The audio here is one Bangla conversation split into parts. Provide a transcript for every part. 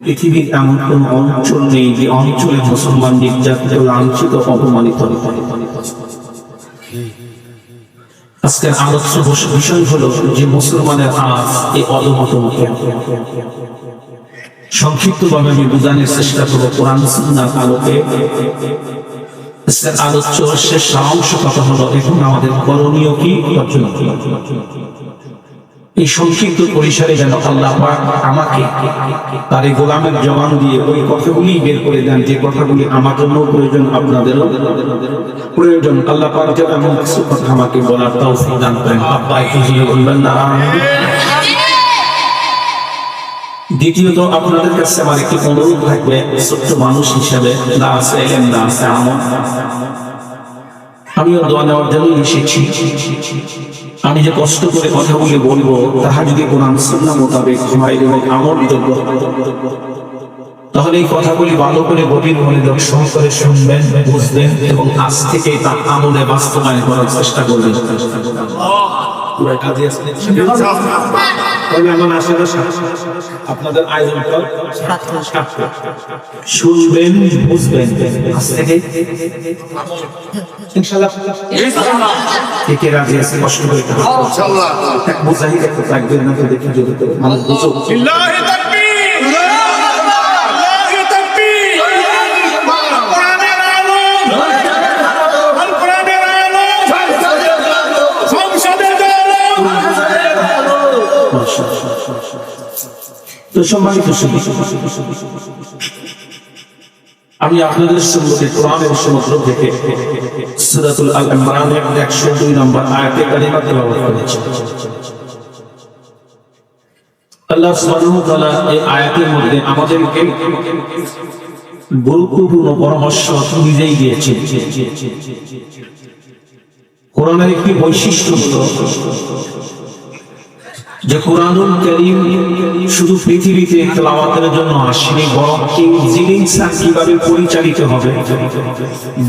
পৃথিবীর এমন কোন অঞ্চল নেই যে অঞ্চলে মুসলমান নির্যাতিত, লাঞ্ছিত, অপমানিত আজকের আলোচ্য বিষয় যে মুসলমানের আজ এই অদমত সংক্ষিপ্ত ভাবে আমি চেষ্টা করব কোরআন সুন্নাহ আলোকে। আলোচ্য শেষ কথা হলো এখন আমাদের করণীয় কি? অর্জন? এই সংক্ষিপ্ত পরিসরে যেন আল্লাহ আমাকে তার এই গোলামের জবান দিয়ে ওই কথাগুলি বের করে দেন, যে কথাগুলি আমার জন্য প্রয়োজন প্রয়োজন। আল্লাহ এমন কিছু কথা আমাকে বলার দান করেন। না। দ্বিতীয়ত, আপনাদের কাছে আমার একটি অনুরোধ থাকবে, ছোট্ট মানুষ হিসেবে না আছে না আছে আমল আমিও দোয়া নেওয়ার জন্য এসেছি। আমি যে কষ্ট করে কথা বলে বলব, তাহা যদি কোরআন সুন্নাহ মোতাবেক হয় তাহলে এই কথাগুলি ভালো করে গভীর মনোযোগ সহকারে শুনবেন, বুঝবেন এবং আজ থেকে তার আমলে বাস্তবায়ন করার চেষ্টা করবেন। পুরো কাজে আসলে তবে আমার আশেপাশে আপনাদের আয়োজন কর শুনবেন বুঝবেন। আজ থেকে ইনশাআল্লাহ। কে কে রাজি আছে কষ্ট করে এক মুজাহিদ একটা থাকবেন না তো দেখি যদি তো মানুষ বুঝুক। তো সম্মানিত আমি আপনাদের সম্মুখে কোরআনের সমুদ্র থেকে সূরাতুল আল ইমরানের 102 নম্বর আয়াতে কারিমা তেলাওয়াত করেছি। আল্লাহ সুবহানাহু তাআলা এই আয়াতের মধ্যে আমাদেরকে গুরুত্বপূর্ণ পরামর্শ নিজেই দিয়েছেন। কোরআনের একটি বৈশিষ্ট্য হলো যে কোরআনুল করিম শুধু পৃথিবীতে তেলাওয়াতের জন্য আসেনি বরং ইঞ্জিনিয়ার কীভাবে পরিচালিত হবে?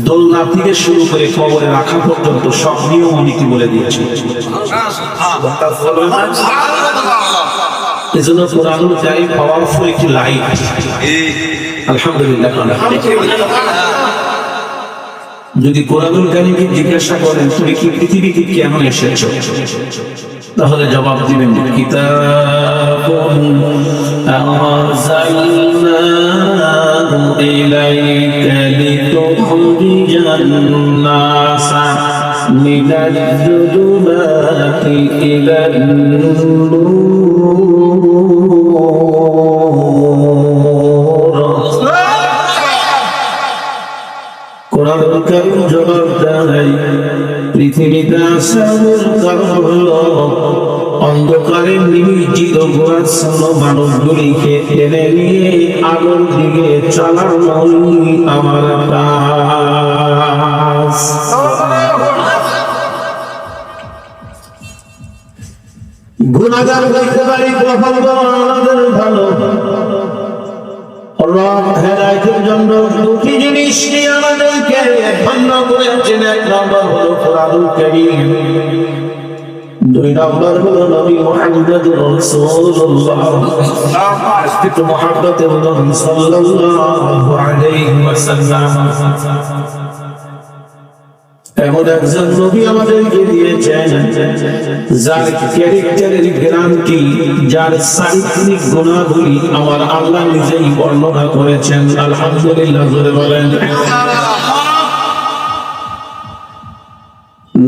দোলনা থেকে শুরু করে কবরে রাখা পর্যন্ত সব নিয়ম নীতি বলে দিয়েছে। এজন্য কোরআনুল করিম পাওয়ারফুল একটি লাইট আলহামদুলিল্লাহ। যদি কোরআনুল কারিমকে জিজ্ঞাসা করেন তুমি কি পৃথিবীতে কেন এসেছ? তাহলে জবাব দিবেন কিতাবুন পৃথিবীতে আসার কারণ হলো অন্ধকারে নিমজ্জিত গোয়াচ্ছন্ন মানুষগুলিকে টেনে নিয়ে আলোর দিকে চালানোই আমার কাজ। গুণাগার হইতে পারি কখন আমাদের ভালো। রব হেদায়তের জন্য দুটি জিনিস নিয়ে আমাদেরকে ধন্য এক নম্বর হলো দুই নম্বর হলো নবী রাসূলুল্লাহ। সাল্লাল্লাহু আলাইহি ওয়াসাল্লাম। এমন একজন নবী আমাদেরকে দিয়েছেন, যার ক্যারেক্টারের গ্যারান্টি, যার আমার আল্লাহ নিজেই বর্ণনা করেছেন। আলহামদুলিল্লাহ বলেন।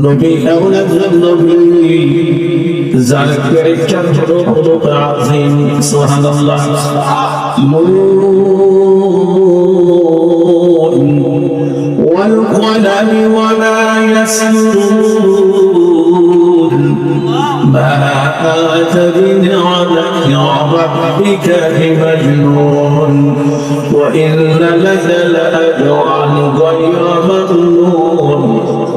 নবী এমন একজন নবী যার ক্যারেক্টার হলো হলো আজিম সুবহানাল্লাহ নূর والقلم وما يسرون ما أنت بنعمة ربك بمجنون وإن لك لأجرا غير ممنون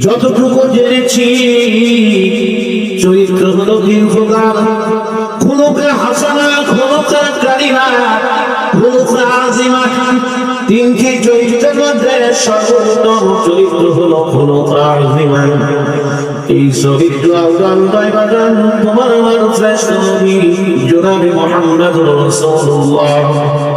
যতটুকু জেনেছি, চরিত্র হলো দীর্ঘকাল। খুলুকে হাসানা, খুলুকে খুলুকে আজিমা। তিনটি চরিত্রের মধ্যে সর্বোত্তম চরিত্র হলো আজিমা। এই চরিত্র তোমার আমার শ্রেষ্ঠ নবী, জনাবে মোহাম্মদ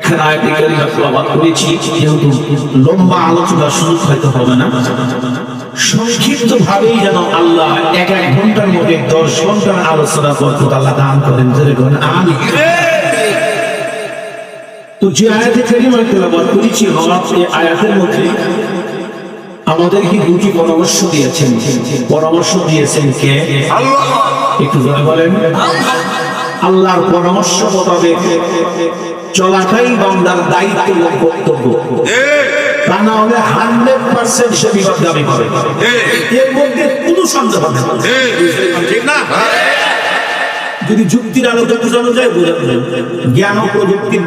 একখানা আয়াতে কারিমা প্রবাদ করেছি যেহেতু লম্বা আলোচনা শুরু হয়তো হবে না। সংক্ষিপ্ত ভাবেই যেন আল্লাহ এক এক ঘণ্টার মধ্যে দশ ঘণ্টার আলোচনা করতে আল্লাহ দান করেন ধরে করেন আমি তো যে আয়াতে কারিমা তেলাবাদ করেছি হওয়ার এই আয়াতের মধ্যে আমাদেরকে দুটি পরামর্শ দিয়েছেন। পরামর্শ দিয়েছেন কে? একটু জোরে বলেন। আল্লাহর পরামর্শ মোতাবেক চলাটাই বান্দার দায়িত্ব কর্তব্য। তা না হলে হান্ড্রেড পার্সেন্ট সে বিপদগামী এর মধ্যে কোনো সন্দেহ যদি যুক্তির আলোকে বোঝানো যায় বোঝানো যায়। জ্ঞান ও প্রযুক্তির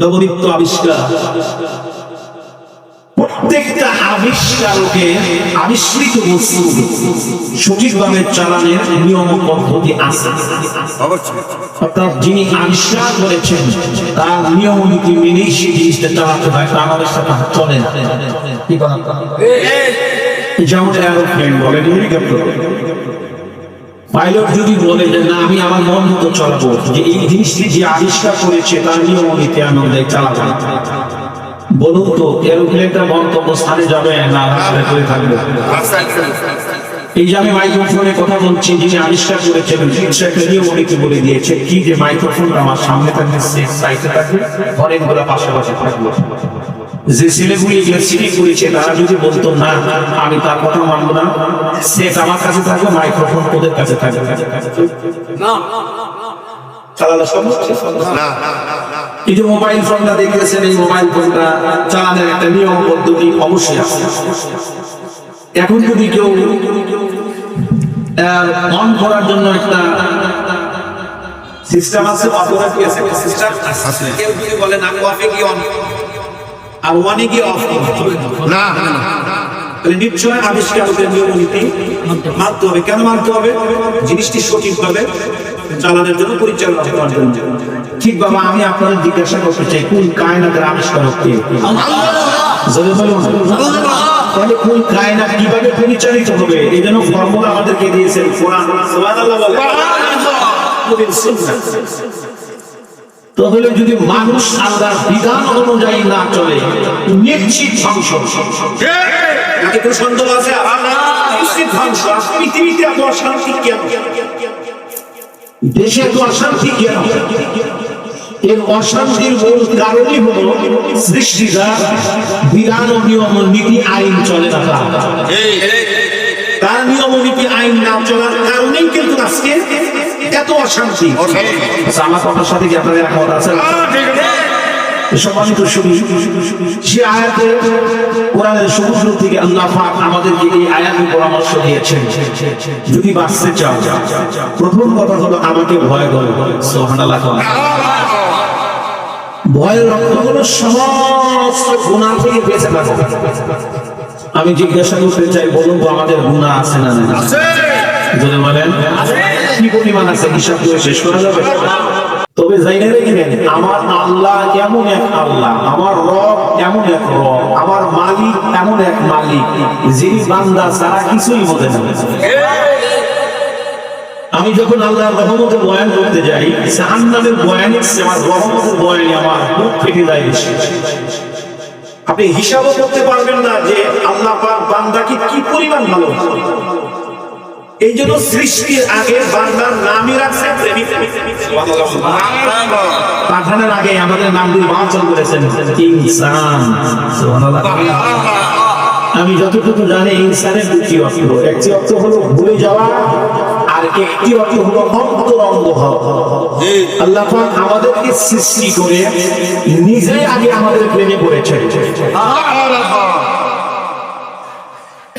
নবনিত্য আবিষ্কার। প্রত্যেকটা আবিষ্কারকে আবিষ্কৃত বস্তু সঠিকভাবে চালানোর নিয়ম পদ্ধতি আছে। অর্থাৎ যিনি আবিষ্কার করেছেন তার নিয়ম নীতি মেনেই সেই জিনিসটা চালাতে হয় তা আমাদের সাথে চলে না। যেমন এরোপ্লেন হেলিকপ্টার পাইলট যদি বলে যে না আমি আমার মন মতো চলবো যে এই জিনিসটি যে আবিষ্কার করেছে তার নিয়ম নীতি আমি ওদের চালাবো বলুন তো এরোপ্লেনটা গন্তব্য স্থানে যাবে না থাকবে? এই যে আমি মাইক্রোফোনে কথা বলছি যিনি আবিষ্কার করেছেন সে একটা নিয়ম অনেকে বলে দিয়েছে কি যে মাইক্রোফোন আমার সামনে থাকবে সেফ সাইডে থাকবে অনেকগুলো পাশাপাশি থাকবে। যে ছেলেগুলি সিটি করেছে তারা যদি বলতো না আমি তার কথা মানবো না সেট আমার কাছে থাকবে মাইক্রোফোন ওদের কাছে থাকবে। চালানো সম্ভব? না। এই যে মোবাইল ফোনটা দেখতেছেন এই মোবাইল ফোনটা চালানোর একটা নিয়ম পদ্ধতি অবশ্যই আছে। এখন যদি কেউ অন করার জন্য একটা সিস্টেম আছে অথরিটি আছে? সিস্টেম আছে। কেউ যদি বলে না অফে কি অন আর ওয়ানে কি অফ না তাহলে নিশ্চয় আবিষ্কারকের নিয়ম নীতি মানতে হবে। কেন মানতে হবে? জিনিসটি সঠিকভাবে চালানোর জন্য পরিচালনা করার জন্য ঠিক বাবা আমি আপনাদের জিজ্ঞাসা করতে চাই কোন কায়নাতের আবিষ্কারক কে জোরে বলুন। তাহলে কোন কায়নাত কীভাবে পরিচালিত হবে এই জন্য ফর্মুলা আমাদেরকে দিয়েছেন কোরআন সুবহানাল্লাহ বলে তাহলে যদি মানুষ আল্লাহর বিধান অনুযায়ী না চলে নিশ্চিত ধ্বংস নাকি কোনো সন্দেহ আছে নিশ্চিত ধ্বংস পৃথিবীতে এত অশান্তি কেন দেশে এত অশান্তি কেন এর অশান্তির মূল কারণই হলো সৃষ্টিরা বিধান ও নিয়ম নীতি আইন চলে না তার। নিয়ম নীতি আইন না চলার কারণেই কিন্তু আজকে এত অশান্তি। আমার কথার সাথে কি আপনাদের একমত আছে? সম্মানিত শুনি সে আয়াতে কোরআনের সমুদ্র থেকে আল্লাহ পাক আমাদেরকে এই আয়াতের পরামর্শ দিয়েছেন। যদি বাঁচতে চাও প্রথম কথা হলো আমাকে ভয় করো। সুবহানাল্লাহ রক্ত হলো সমস্ত গুণা থেকে বেঁচে থাকো। আমি জিজ্ঞাসা করতে চাই বলুন তো আমাদের গুণা আছে না না যদি বলেন। কি পরিমাণ আছে? হিসাব করে শেষ করা যাবে? তবে জাইনে রেখেন আমার আল্লাহ এমন এক আল্লাহ? আমার রব এমন এক রব? আমার মালিক এমন এক মালিক, যিনি বান্দা সারা কিছুই বোঝে না। আমি যখন আল্লাহর রহমতের বয়ান করতে যাই, জাহান্নামের বয়ানের চেয়ে আমার রহমতের বয়ানে আমার বুক ফেটে যায় আপনি হিসাবও করতে পারবেন না যে আল্লাহ বান্দাকে কি পরিমাণ ভালো এই জন্য সৃষ্টির আগে বান্দার নামই রাখছে প্রেমিক। পাঠানোর আগে আমাদের নাম দিয়ে বাঁচন করেছেন ইনসান। আমি যতটুকু জানি ইনসানের দুটি অর্থ। একটি অর্থ হলো ভুলে যাওয়া আর একটি অর্থ হলো অন্তরঙ্গ আল্লাহ পাক আমাদেরকে সৃষ্টি করে নিজে আগে আমাদের প্রেমে পড়েছেন।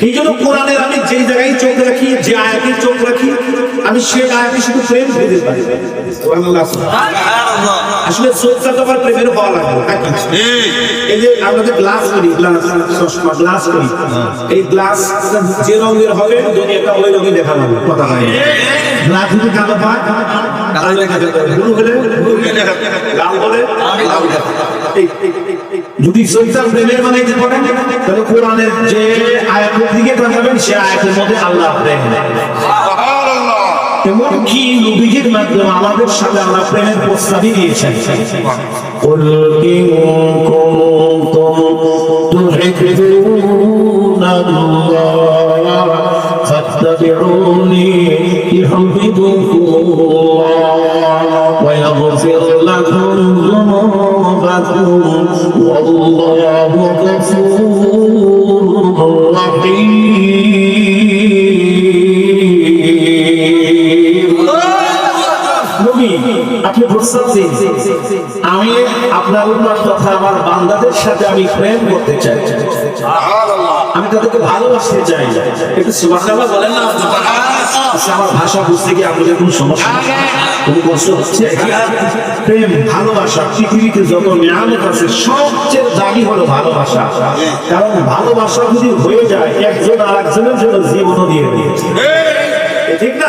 এই জন্য কোরআনের আমি যে জায়গায় চোখ রাখি, যে আয়াতের চোখ রাখি, আমি সে আয়াতে শুধু প্রেম খুঁজে পাই সুবহানাল্লাহ। আসলে সোচ্চা তো আবার প্রেমের হওয়া এই। যে আমরা যে গ্লাস করি গ্লাস চশমা গ্লাস করি। এই গ্লাস যে রঙের হবে দুনিয়াটা ওই রঙে দেখা যাবে কথা গ্লাস যদি কালো পায় কালো দেখা যাবে ব্লু হলে blue দেখা যাবে। লাল হলে লাল দেখা যাবে। এই- এই- এই- এই- যদি সৈতান প্রেমের বানাইতে পারেন তাহলে কোরআনের যে আয়াতের দিকে তাকাবেন সে আয়াতের মধ্যে আল্লাহ প্রেম। এমনকি নবীজির মাধ্যমে আমাদের সাথে আল্লাহ প্রেমের প্রস্তাবই দিয়েছেন قل إن كنتم تحبون الله فاتبعوني দিন আমি আপনার উন্নত তথা আমার বান্দাদের সাথে আমি প্রেম করতে চাই। আমি তাদেরকে ভালোবাসতে চাই। একটু সুবহানাল্লাহ বলেন না আচ্ছা, আমার ভাষা বুঝতে কি আপনাদের কোনো সমস্যা কোনো কষ্ট হচ্ছে? প্রেম ভালোবাসা পৃথিবীতে যত নিয়ামত আছে সবচেয়ে দামি হলো ভালোবাসা। কারণ ভালোবাসা যদি হয়ে যায় একজন আর একজনের জন্য জীবনও দিয়ে দিয়েছে। ঠিক না?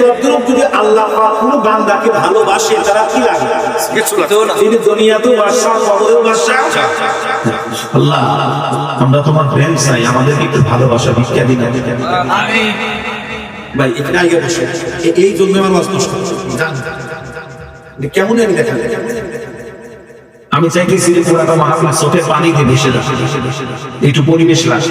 তদ্রুপ যদি আল্লাহ কোনো বান্দাকে ভালোবাসে তারা কি লাগে? তিনি দুনিয়াতেও বাসা কবরেও বাসা আল্লাহ আমরা তোমার প্রেম চাই আমাদেরকে একটু ভালোবাসা ভিক্ষা দিন ভাই এখানে আগে বসে। এই জন্য আমার নষ্ট। কেমন আমি দেখা আমি চাইতেছি পুরাটা মাহফিল চোখে পানি দিয়ে ভেসে একটু পরিবেশ লাগে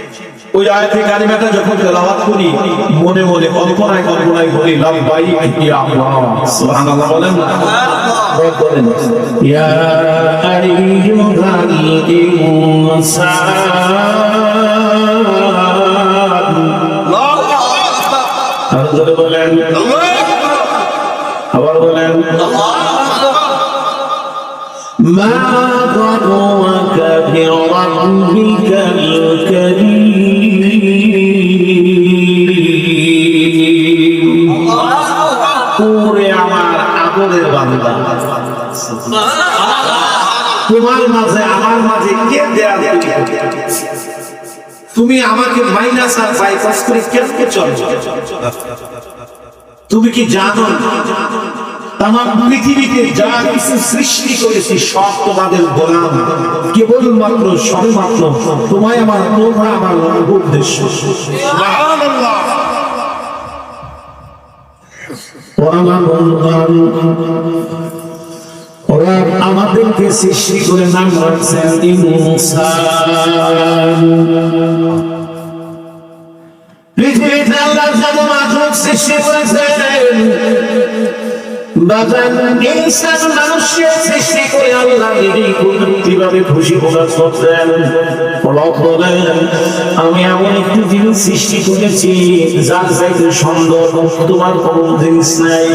ওই আয়াতে কারিমাটা যখন তেলাওয়াত করি মনে মনে কল্পনায় কল্পনায় বলি লাব্বাই ইয়া আল্লাহ সুবহানাল্লাহ বলেন না? রব বলেন। ইয়া আইয়ুহাল ইনসান আর বলেন আবার বলেন ما ضرك بربك الكريم ওরে আমার আদরের বান্দা তোমার মাঝে আমার মাঝে কে দেয়া তুমি আমাকে মাইনাস আর বাইপাস করে কেমনে চলো তুমি কি জানো তাম পৃথিবীতে যা কিছু সৃষ্টি করেছি সব তোমাদের গোলাম। কেবলমাত্র সবেমাত্র তোমায় আমার তোমরা আমার উদ্দেশ্য। ও আমার বন্ধুগণ, ওরা আমাদেরকে সৃষ্টি করে নাম রাখছেন পৃথিবীতে আল্লাহ সৃষ্টি করেছেন। বাজান ইনসান মানুষকে সৃষ্টি করে আল্লাহ নিজেই কিভাবে খুশি প্রকাশ করতেন রব বলেন আমি এমন একটি জিনিস সৃষ্টি করেছি যার চাইতে সুন্দর তোমার কোনো জিনিস নাই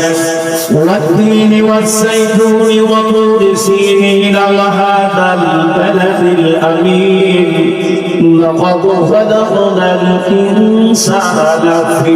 والتين والزيتون وطور سينين وهذا البلد الأمين لقد خلقنا الإنسان في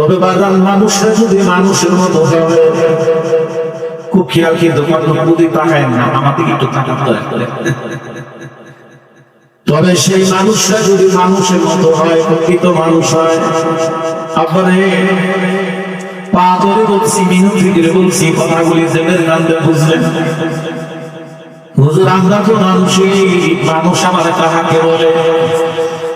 তবে বাগান মানুষরা যদি মানুষের মতো হবে খুব খেয়াল কিন্তু বুদ্ধি তাকায় না, আমার দিকে একটু করে। তবে সেই মানুষরা যদি মানুষের মতো হয়, প্রকৃত মানুষ হয়, আপনারে পা ধরে বলছি, মিনতি করে বলছি, কথাগুলি জেলের গান্ধে বুঝলেন? হুজুর, আমরা তো মানুষই, মানুষ আমার কাহাকে বলে?